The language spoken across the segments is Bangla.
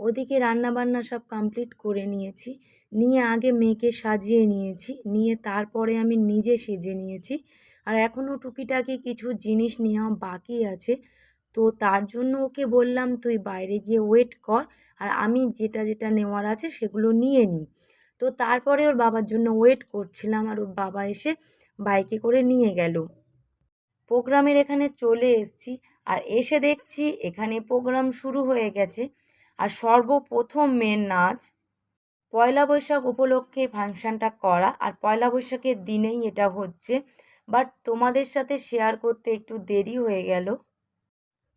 ওদিকে রান্নাবান্না সব কমপ্লিট করে নিয়েছি। নিয়ে আগে মেয়েকে সাজিয়ে নিয়েছি। নিয়ে তারপরে আমি নিজে সেজে নিয়েছি। আর এখনও টুকিটাকি কিছু জিনিস নেওয়া বাকি আছে। তো তার জন্য ওকে বললাম, তুই বাইরে গিয়ে ওয়েট কর। আর আমি যেটা যেটা নেওয়ার আছে সেগুলো নিয়ে নিই। তো তারপরে ওর বাবার জন্য ওয়েট করছিলাম। আর ওর বাবা এসে বাইকে করে নিয়ে গেল। প্রোগ্রামের এখানে চলে এসেছি। আর এসে দেখছি এখানে প্রোগ্রাম শুরু হয়ে গেছে। আর সর্বপ্রথম মেন নাচ পয়লা বৈশাখ উপলক্ষে ফাংশানটা করা। আর পয়লা বৈশাখের দিনেই এটা হচ্ছে। বাট তোমাদের সাথে শেয়ার করতে একটু দেরি হয়ে গেল।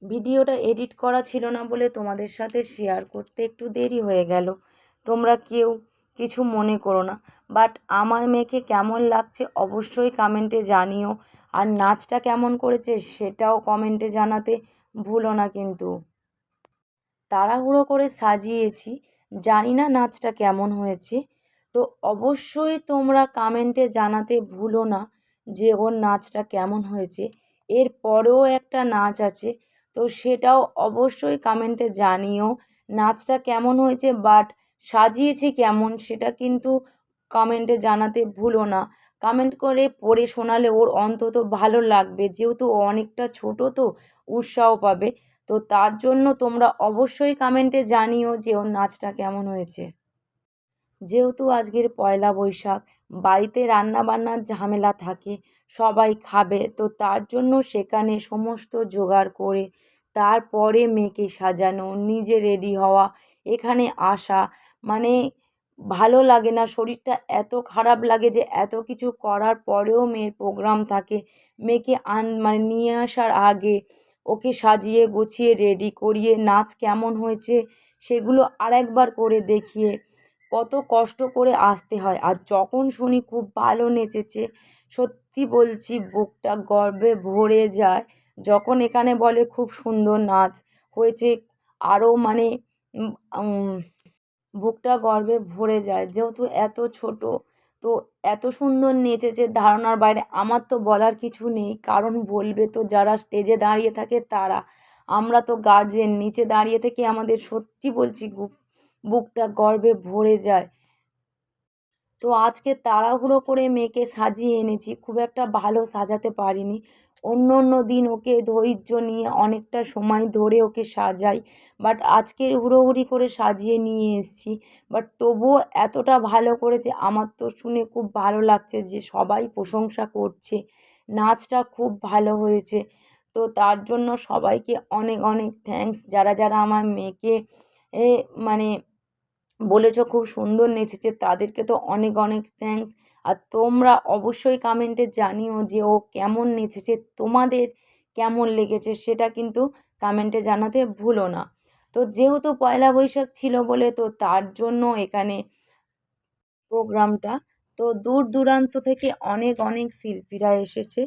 ভিডিওটা এডিট করা ছিল না বলে তোমাদের সাথে শেয়ার করতে একটু দেরি হয়ে গেল। তোমরা কেউ কিছু মনে করো না। বাট আমার মেয়েকে কেমন লাগছে অবশ্যই কমেন্টে জানিও। আর নাচটা কেমন করেছে সেটাও কমেন্টে জানাতে ভুলো না কিন্তু। তাড়াহুড়ো করে সাজিয়েছি। জানি না নাচটা কেমন হয়েছে। তো অবশ্যই তোমরা কমেন্টে জানাতে ভুলো না যে ওর নাচটা কেমন হয়েছে। এর পরেও একটা নাচ আছে। তো সেটাও অবশ্যই কমেন্টে জানিও নাচটা কেমন হয়েছে বাট সাজিয়েছি কেমন সেটা কিন্তু কমেন্টে জানাতে ভুলো না। কমেন্ট করে পড়ে শোনালে ওর অন্তত ভালো লাগবে। যেহেতু অনেকটা ছোটো তো, উৎসাহ পাবে। তো তার জন্য তোমরা অবশ্যই কমেন্টে জানিও যে ওর নাচটা কেমন হয়েছে। যেহেতু আজকের পয়লা বৈশাখ, বাড়িতে রান্না বান্নার ঝামেলা থাকে, সবাই খাবে, তো তার জন্য সেখানে সমস্ত জোগাড় করে তারপরে মেয়েকে সাজানো, নিজে রেডি হওয়া, এখানে আসা মানে ভালো লাগে না, শরীরটা এত খারাপ লাগে যে এত কিছু করার পরেও মেয়ের প্রোগ্রাম থাকে, মেয়েকে আন মানে নিয়ে আসার আগে ওকে সাজিয়ে, গুছিয়ে রেডি করিয়ে, নাচ কেমন হয়েছে সেগুলো আরেকবার করে দেখিয়ে কত কষ্ট করে আসতে হয়। আর যখন শুনি খুব ভালো নেচেছে, সত্যি বলছি বুকটা গর্বে ভরে যায়। যখন এখানে বলে খুব সুন্দর নাচ হয়েছে, আরও মানে বুকটা গর্বে ভরে যায়। যেহেতু এত ছোটো তো এত সুন্দর নেচেছে ধারণার বাইরে আমার তো বলার কিছু নেই। কারণ বলবে তো যারা স্টেজে দাঁড়িয়ে থাকে তারা। আমরা তো গার্জেন নিচে দাঁড়িয়ে থেকে আমাদের সত্যি বলছি বুকটা গর্বে ভরে যায়। তো আজকে তাড়াহুড়ো করে মেয়েকে সাজিয়ে এনেছি। খুব একটা ভালো সাজাতে পারিনি। অন্য অন্য দিন ওকে ধৈর্য নিয়ে অনেকটা সময় ধরে ওকে সাজাই। বাট আজকে হুড়োহুড়ি করে সাজিয়ে নিয়ে এসেছি। বাট তবুও এতটা ভালো করেছে, আমার তো শুনে খুব ভালো লাগছে যে সবাই প্রশংসা করছে। নাচটা খুব ভালো হয়েছে। তো তার জন্য সবাইকে অনেক অনেক থ্যাঙ্কস যারা যারা আমার মেয়েকে এ মানে বলেছ খুব সুন্দর নেচেছে, তাদেরকে তো অনেক অনেক থ্যাঙ্কস আর তোমরা অবশ্যই কমেন্টে জানিও যে ও কেমন নেচেছে, তোমাদের কেমন লেগেছে সেটা কিন্তু কমেন্টে জানাতে ভুলো না। তো যেহেতু পয়লা বৈশাখ ছিল বলে, তো তার জন্য এখানে প্রোগ্রামটা, তো দূর দূরান্ত থেকে অনেক অনেক শিল্পীরা এসেছে।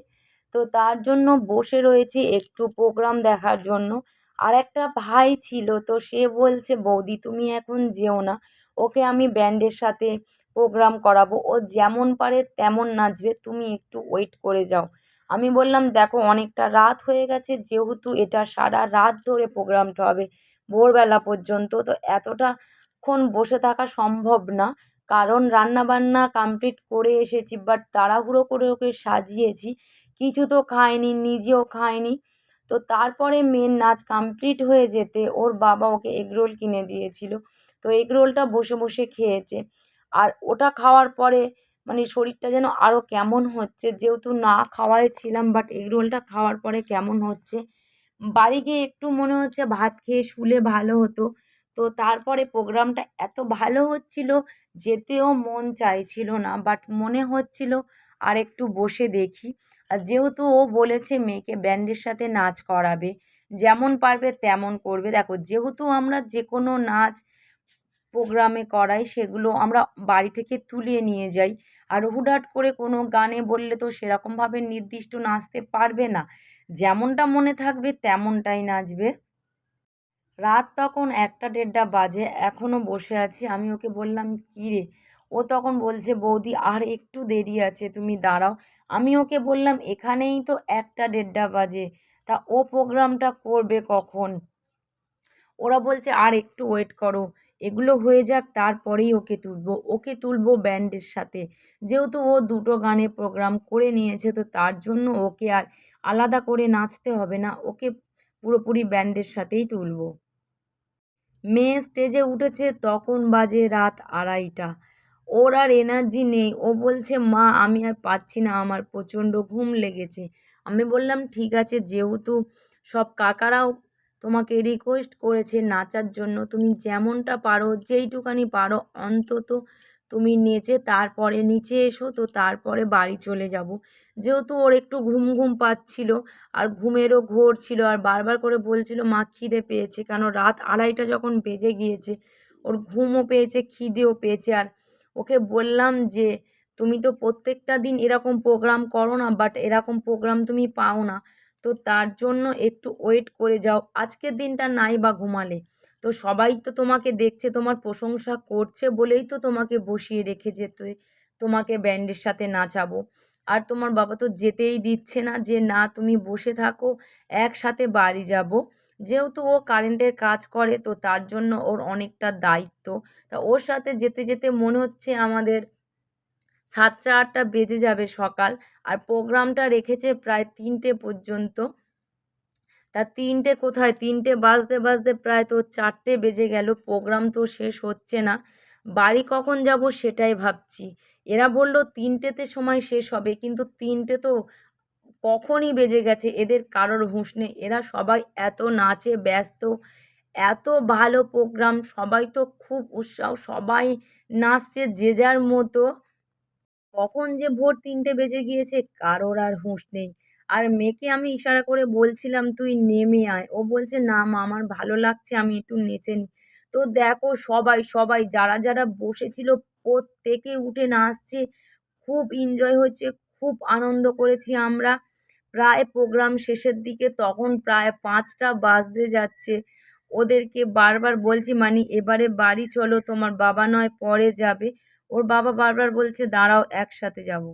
তো তার জন্য বসে রয়েছি একটু প্রোগ্রাম দেখার জন্য। আর একটা ভাই ছিল তো সে বলছে, বৌদি, তুমি এখন যেও না। ওকে আমি ব্যান্ডের সাথে প্রোগ্রাম করাবো। ও যেমন পারে তেমন নাচবে। তুমি একটু ওয়েট করে যাও। আমি বললাম, দেখো, অনেকটা রাত হয়ে গেছে। যেহেতু এটা সারা রাত ধরে প্রোগ্রামটা হবে ভোরবেলা পর্যন্ত, তো এতটাক্ষণ বসে থাকা সম্ভব না। কারণ রান্নাবান্না কমপ্লিট করে এসেছি বাট তাড়াহুড়ো করে ওকে সাজিয়েছি। কিছু তো খায়নি নিজেও খায়নি তো তারপরে মেন নাচ কমপ্লিট হয়ে যেতে ওর বাবা ওকে এগরোল কিনে দিয়েছিল। তো এগরোলটা বসে বসে খেয়েছে। আর ওটা খাওয়ার পরে মানে শরীরটা যেন আরও কেমন হচ্ছে। যেহেতু না খাওয়াই ছিলাম বাট এগরোলটা খাওয়ার পরে কেমন হচ্ছে। বাড়ি গিয়ে একটু মনে হচ্ছে ভাত খেয়ে শুলে ভালো হতো। তো তারপরে প্রোগ্রামটা এত ভালো হচ্ছিল, যেতেও মন চাইছিল না। বাট মনে হচ্ছিল আর একটু বসে দেখি। আর যেহেতু ও বলেছে মেয়েকে ব্যান্ডের সাথে নাচ করাবে, যেমন পারবে তেমন করবে। দেখো, যেহেতু আমরা যে কোনো নাচ প্রোগ্রামে করাই, সেগুলো আমরা বাড়ি থেকে তুলে নিয়ে যাই। আর হুটহাট করে কোনো গানে বললে তো সেরকমভাবে নির্দিষ্ট নাচতে পারবে না। যেমনটা মনে থাকবে তেমনটাই নাচবে। রাত তখন একটা দেড়টা বাজে এখনও বসে আছি। আমি ওকে বললাম, কী রে? ও তখন বলছে, বৌদি, আর একটু দেরি আছে, তুমি দাঁড়াও। আমি ওকে বললাম, এখানেই তো একটা দেড়টা বাজে, তা ও প্রোগ্রামটা করবে কখন? ওরা বলছে, আর একটু ওয়েট করো, এগুলো হয়ে যাক, তারপরেই ওকে তুলবো। ওকে তুলবো ব্যান্ডের সাথে। যেহেতু ও দুটো গানে প্রোগ্রাম করে নিয়েছে, তো তার জন্য ওকে আর আলাদা করে নাচতে হবে না, ওকে পুরোপুরি ব্যান্ডের সাথেই তুলবো। মেয়ে স্টেজে উঠেছে, তখন বাজে রাত আড়াইটা। ওর আর এনার্জি নেই। ও বলছে, মা, আমি আর পারছি না। আমার প্রচণ্ড ঘুম লেগেছে। আমি বললাম, ঠিক আছে, যেহেতু সব কাকারাও তোমাকে রিকোয়েস্ট করেছে নাচার জন্য, তুমি যেমনটা পারো, যেইটুকানি পারো, অন্তত তুমি নেচে তারপরে নিচে এসো, তো তারপরে বাড়ি চলে যাব। যেহেতু ওর একটু ঘুম ঘুম পাচ্ছিল, আর ঘুমেরও ঘোর ছিল, আর বারবার করে বলছিল, মা, খিদে পেয়েছে। কেন, রাত আড়াইটা যখন বেজে গিয়েছে, ওর ঘুমও পেয়েছে, খিদেও পেয়েছে, আর ওকে বললাম যে, তুমি তো প্রত্যেকটা দিন এরকম প্রোগ্রাম করো না বাট এরকম প্রোগ্রাম তুমি পাও না। তো তার জন্য একটু ওয়েট করে যাও। আজকের দিনটা নাই বা ঘুমালে। তো সবাই তো তোমাকে দেখছে, তোমার প্রশংসা করছে বলেই তো তোমাকে বসিয়ে রেখেছে। তো তোমাকে ব্যান্ডের সাথে নাচাবো। আর তোমার বাবা তো যেতেই দিচ্ছে না যে, না, তুমি বসে থাকো, একসাথে বাড়ি যাব। যেহেতু ও কারেন্টের কাজ করে, তো তার জন্য ওর অনেকটা দায়িত্ব। তা ওর সাথে যেতে যেতে মনে হচ্ছে আমাদের সাতটা আটটা বেজে যাবে সকাল, আর প্রোগ্রামটা রেখেছে প্রায় তিনটে পর্যন্ত। তা তিনটে কোথায়? তিনটে বাজতে বাজতে প্রায় তো চারটে বেজে গেল, প্রোগ্রাম তো শেষ হচ্ছে না। বাড়ি কখন যাব সেটাই ভাবছি। এরা বলল তিনটেতে সময় শেষ হবে, কিন্তু তিনটে তো কখনই বেজে গেছে, এদের কারোর হুঁশ নেই। এরা সবাই এত নাচে ব্যস্ত, এত ভালো প্রোগ্রাম, সবাই তো খুব উৎসাহ, সবাই নাচছে যে যার মতো। কখন যে ভোর তিনটে বেজে গিয়েছে, কারোর আর হুঁশ নেই। আর মেয়েকে আমি ইশারা করে বলছিলাম, তুই নেমে আয়। ও বলছে, না মা, আমার ভালো লাগছে, আমি একটু নেচে নিই। তো দেখো সবাই সবাই যারা যারা বসেছিল, প্রত্যেকে উঠে নাচছে। খুব এনজয় হচ্ছে, খুব আনন্দ করেছি আমরা। প্রায় প্রোগ্রাম শেষের দিকে তখন প্রায় পাঁচটা বাজতে যাচ্ছে। ওদেরকে বারবার বলছি মানে এবারে বাড়ি চলো, তোমার বাবা নয়, পরে যাবে। ওর বাবা বারবার বলছে, দাঁড়াও, একসাথে যাব।